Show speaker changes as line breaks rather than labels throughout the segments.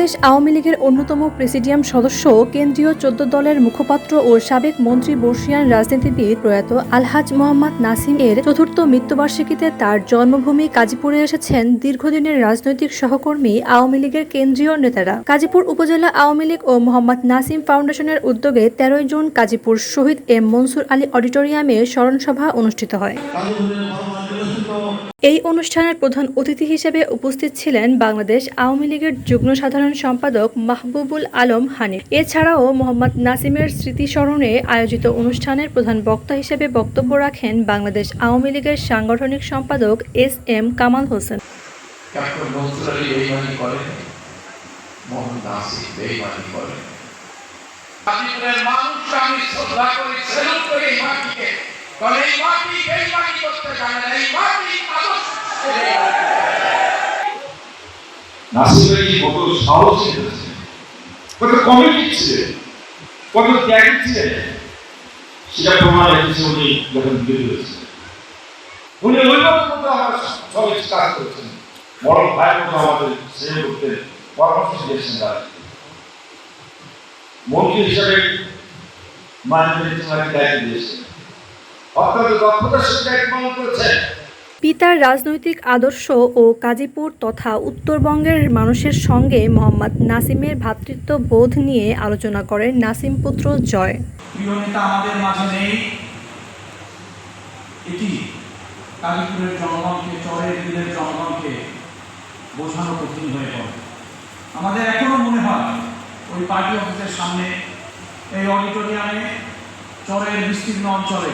বাংলাদেশ আওয়ামী লীগের অন্যতম প্রেসিডিয়াম সদস্য কেন্দ্রীয় চোদ্দ দলের মুখপাত্র ও সাবেক মন্ত্রী বর্ষিয়ান রাজনীতিবিদ প্রয়াত আলহাজ মোহাম্মদ নাসিম এর চতুর্থ মৃত্যুবার্ষিকীতে তার জন্মভূমি কাজীপুরে এসেছেন দীর্ঘদিনের রাজনৈতিক সহকর্মী আওয়ামী লীগের কেন্দ্রীয় নেতারা কাজীপুর উপজেলা আওয়ামী লীগ ও মোহাম্মদ নাসিম ফাউন্ডেশনের উদ্যোগে তেরোই জুন কাজীপুর শহীদ এম মনসুর আলী অডিটোরিয়ামে স্মরণসভা অনুষ্ঠিত হয় এই অনুষ্ঠানের প্রধান অতিথি হিসেবে উপস্থিত ছিলেন বাংলাদেশ আওয়ামী লীগের যুগ্ম সাধারণ সম্পাদক মাহবুবুল আলম হানি এছাড়াও মোহাম্মদ নাসিমের স্মৃতিস্মরণে আয়োজিত অনুষ্ঠানের প্রধান বক্তা হিসেবে বক্তব্য রাখেন বাংলাদেশ আওয়ামী লীগের সাংগঠনিক সম্পাদক এস এম কামাল হোসেন মানুষ আমি শ্রদ্ধা তবে এই মাটি বেইমানি করতে জানে না এই মাটি নাসিবের কি কত সাহস ছিলেন কত কমিটি ছিলেন কত ত্যাগী ছিলেন সেটা প্রমাণ রেখেছে উনি যখন বেরিয়েছিলেন উনি অভিভাবক মতো আমার সবাই কাজ করেছেন বড় ভাইয়ের মতো আমাদের সেরে করতে পরামর্শ দিয়েছেন তারা মন্ত্রী হিসাবে মাননীয় দায়িত্ব দিয়েছেন পিতার রাজনৈতিক আদর্শ ও কাজীপুর তথা উত্তরবঙ্গের মানুষের সঙ্গে মোহাম্মদ নাসিমের ভ্রাতৃত্ব বোধ নিয়ে আলোচনা করেন নাসিম পুত্র জয় আমাদের মাঝে নেই এটি কালীপুরের জনগণকে চরের জনগণকে বোঝানো কঠিন হয়ে পড়ে আমাদের মনে হয় ওই পার্টি অফিসের সামনে এই অডিটোরিয়ামে চরের বিস্তীর্ণ অঞ্চলে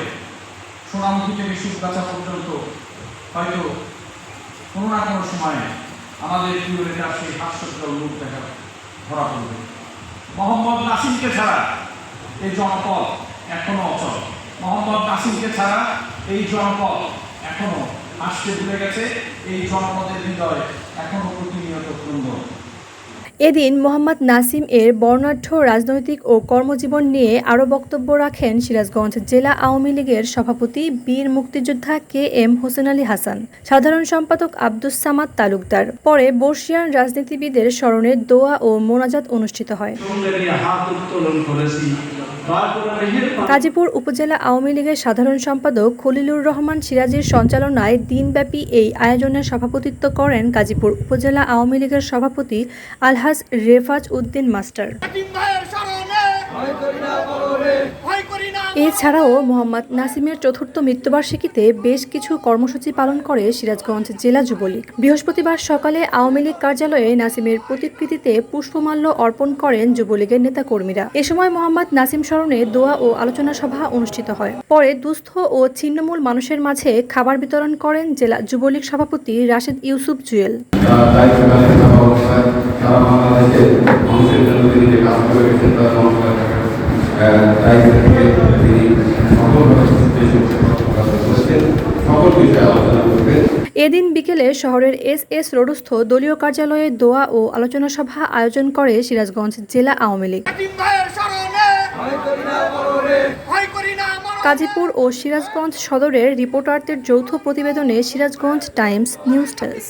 সোনামুখী থেকে সুখগাছা পর্যন্ত হয়তো কোনো না কোনো সময়ে আমাদের প্রিয় নেতার সেই হাস্যকর মুখ দেখা ধরা পড়বে মোহাম্মদ নাসিমকে ছাড়া এই জনপদ এখনো অচল মোহাম্মদ নাসিমকে ছাড়া এই জনপদ এখনো আসতে ভুলে গেছে এই জনপদের হৃদয় এখনো প্রতিনিয়ত সুন্দর এদিন মোহাম্মদ নাসিম এর বর্ণাঢ্য রাজনৈতিক ও কর্মজীবন নিয়ে আরও বক্তব্য রাখেন সিরাজগঞ্জ জেলা আওয়ামী লীগের সভাপতি বীর মুক্তিযোদ্ধা কে এম হোসেন আলী হাসান সাধারণ সম্পাদক আব্দুস সামাদ তালুকদার পরে বর্ষিয়ান রাজনীতিবিদের স্মরণে দোয়া ও মোনাজাত অনুষ্ঠিত হয় গাজীপুর উপজেলা আওয়ামী লীগের সাধারণ সম্পাদক খলিলুর রহমান সিরাজের সঞ্চালনায় দিনব্যাপী এই আয়োজনে সভাপতিত্ব করেন গাজীপুর উপজেলা আওয়ামী লীগের সভাপতি আলহাজ রেফাজ উদ্দিন মাস্টার এছাড়াও মোহাম্মদ নাসিমের চতুর্থ মৃত্যুবার্ষিকীতে বেশ কিছু কর্মসূচি পালন করে সিরাজগঞ্জ জেলা যুবলীগ বৃহস্পতিবার সকালে আওয়ামী লীগ কার্যালয়ে নাসিমের প্রতিকৃতিতে পুষ্পমাল্য অর্পণ করেন যুবলীগের নেতাকর্মীরা এ সময় মোহাম্মদ নাসিম স্মরণে দোয়া ও আলোচনা সভা অনুষ্ঠিত হয় পরে দুস্থ ও ছিন্নমূল মানুষের মাঝে খাবার বিতরণ করেন জেলা যুবলীগ সভাপতি রাশেদ ইউসুফ জুয়েল তারা বাংলাদেশের মানুষের জন্য তিনি যে কাজ করে গেছেন তার Uh, এদিন বিকেলে শহরের এস এস রোডস্থ দলীয় কার্যালয়ে দোয়া ও আলোচনা সভা আয়োজন করে সিরাজগঞ্জ জেলা আওয়ামী লীগ কাজীপুর ও সিরাজগঞ্জ সদরের রিপোর্টারদের যৌথ প্রতিবেদনে সিরাজগঞ্জ টাইমস নিউজ টেলস